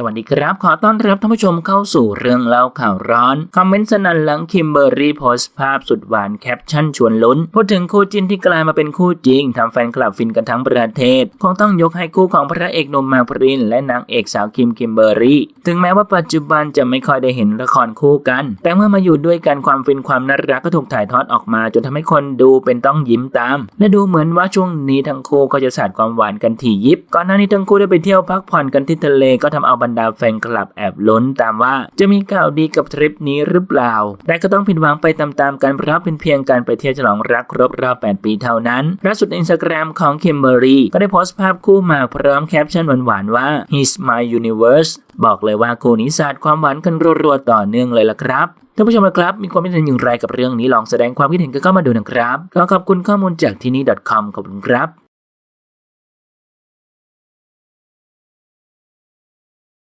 สวัสดีครับ ขอต้อนรับท่านผู้ชมเข้าสู่เรื่องเล่าข่าวร้อน คอมเมนต์สนันหลังคิมเบอร์รี่โพสต์ภาพสุดหวานแคปชั่นชวนลุ้น พูดถึงคู่จิ้นที่กลายมาเป็นคู่จริงทำแฟนคลับฟินกันทั้งประเทศ คงต้องยกให้คู่ของพระเอกหนุ่มมากปริน และนางเอกสาวคิมคิมเบอร์รี่ ถึงแม้ว่าปัจจุบันจะไม่ค่อยได้เห็นละครคู่กัน แต่เมื่อมาอยู่ด้วยกันความฟินความน่ารักก็ถูกถ่ายทอดออกมา จนทำให้คนดูเป็นต้องยิ้มตาม และดูเหมือนว่าช่วงนี้ทั้งคู่ก็จะสาดความหวานกันถี่ยิบ ก่อนหน้านี้ทั้งคู่ได้ไปเที่ยวพักผ่อนกันที่ทะเลก็ทำเอาบรดาแฟนคลับแอบลุ้นตามว่าจะมีข่าวดีกับทริปนี้หรือเปล่า แต่ก็ต้องผิดหวังไปตามๆกันเพราะเป็นเพียงการไปเที่ยวฉลองรักครบรอบ 8 ปีเท่านั้นล่าสุดในอินสตาแกรมของคิมเบอรี่ก็ได้โพสต์ภาพคู่มาพร้อมแคปชั่นหวานๆว่า He's my universe บอกเลยว่าคู่นี้สาดความหวานกันรัวๆต่อเนื่องเลยล่ะครับท่านผู้ชมนะครับ มีความคิดเห็นอย่างไรกับเรื่องนี้ลองแสดงความคิดเห็นกันเข้ามาดูนะครับ ขอขอบคุณข้อมูลจากที่นี่ .com ขอบคุณครับ